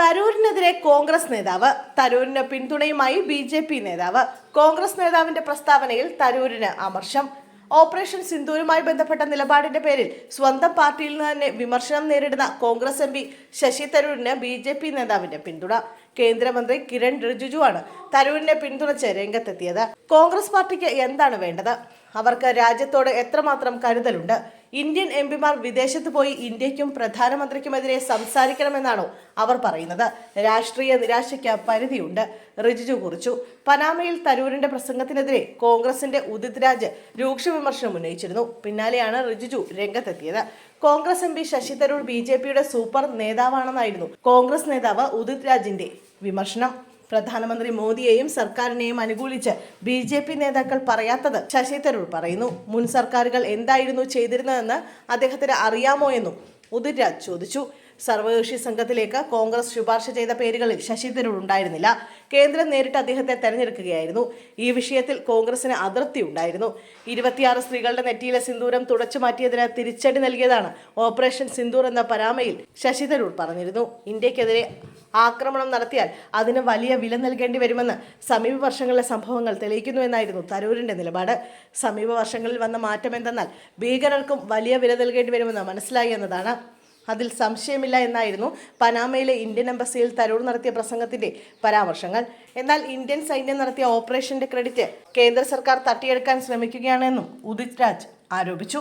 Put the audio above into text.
തരൂരിനെതിരെ കോൺഗ്രസ് നേതാവ് തരൂരിന് പിന്തുണയുമായി B J P നേതാവ്. കോൺഗ്രസ് നേതാവിന്റെ പ്രസ്താവനയിൽ തരൂരിന് അമർഷം. ഓപ്പറേഷൻ സിന്ദൂരുമായി ബന്ധപ്പെട്ട നിലപാടിന്റെ പേരിൽ സ്വന്തം പാർട്ടിയിൽ നിന്ന് തന്നെ വിമർശനം നേരിടുന്ന കോൺഗ്രസ് എം പി ശശി തരൂരിന് ബി ജെ പി നേതാവിന്റെ പിന്തുണ. കേന്ദ്രമന്ത്രി കിരൺ റിജിജുവാണ് തരൂരിനെ പിന്തുണച്ച് രംഗത്തെത്തിയത്. കോൺഗ്രസ് പാർട്ടിക്ക് എന്താണ് വേണ്ടത്? അവർക്ക് രാജ്യത്തോട് എത്രമാത്രം കരുതലുണ്ട്? ഇന്ത്യൻ എം പിമാർ വിദേശത്ത് പോയി ഇന്ത്യക്കും പ്രധാനമന്ത്രിക്കുമെതിരെ സംസാരിക്കണമെന്നാണോ അവർ പറയുന്നത്? രാഷ്ട്രീയ നിരാശയ്ക്ക് പരിധിയുണ്ട് റിജിജു കുറിച്ചു. പനാമയിൽ തരൂരിന്റെ പ്രസംഗത്തിനെതിരെ കോൺഗ്രസിന്റെ ഉദിത് രാജ് രൂക്ഷ വിമർശനം ഉന്നയിച്ചിരുന്നു. പിന്നാലെയാണ് റിജിജു രംഗത്തെത്തിയത്. Congress M P Shashi Tharoor B J പിയുടെ സൂപ്പർ നേതാവാണെന്നായിരുന്നു കോൺഗ്രസ് നേതാവ് ഉദിത് രാജിന്റെ വിമർശനം. പ്രധാനമന്ത്രി മോദിയെയും സർക്കാരിനെയും അനുകൂലിച്ച് ബി ജെ പി നേതാക്കൾ പറയാത്തത് ശശി തരൂർ പറയുന്നു. മുൻ സർക്കാരുകൾ എന്തായിരുന്നു ചെയ്തിരുന്നതെന്ന് അദ്ദേഹത്തിന് അറിയാമോ എന്നും ഉദിത് രാജ് ചോദിച്ചു. സർവകക്ഷി സംഘത്തിലേക്ക് കോൺഗ്രസ് ശുപാർശ ചെയ്ത പേരുകളിൽ ശശി തരൂർ ഉണ്ടായിരുന്നില്ല. കേന്ദ്രം നേരിട്ട് അദ്ദേഹത്തെ തെരഞ്ഞെടുക്കുകയായിരുന്നു. ഈ വിഷയത്തിൽ കോൺഗ്രസിന് അതൃപ്തി ഉണ്ടായിരുന്നു. ഇരുപത്തിയാറ് സ്ത്രീകളുടെ നെറ്റിയിലെ സിന്ദൂരം തുടച്ചു മാറ്റിയതിന് തിരിച്ചടി നൽകിയതാണ് ഓപ്പറേഷൻ സിന്ദൂർ എന്ന പരാമയിൽ ശശി തരൂർ പറഞ്ഞിരുന്നു. ഇന്ത്യക്കെതിരെ ആക്രമണം നടത്തിയാൽ അതിന് വലിയ വില നൽകേണ്ടി വരുമെന്ന് സമീപ വർഷങ്ങളിലെ സംഭവങ്ങൾ തെളിയിക്കുന്നുവെന്നായിരുന്നു തരൂരിന്റെ നിലപാട്. സമീപ വർഷങ്ങളിൽ വന്ന മാറ്റം എന്തെന്നാൽ ഭീകരർക്കും വലിയ വില നൽകേണ്ടി വരുമെന്ന് മനസ്സിലായി എന്നതാണ്. അതിൽ സംശയമില്ല എന്നായിരുന്നു പനാമയിലെ ഇന്ത്യൻ എംബസിയിൽ തരൂർ നടത്തിയ പ്രസംഗത്തിന്റെ പരാമർശങ്ങൾ. എന്നാൽ ഇന്ത്യൻ സൈന്യം നടത്തിയ ഓപ്പറേഷന്റെ ക്രെഡിറ്റ് കേന്ദ്ര സർക്കാർ തട്ടിയെടുക്കാൻ ശ്രമിക്കുകയാണെന്നും ഉദിത് രാജ് ആരോപിച്ചു.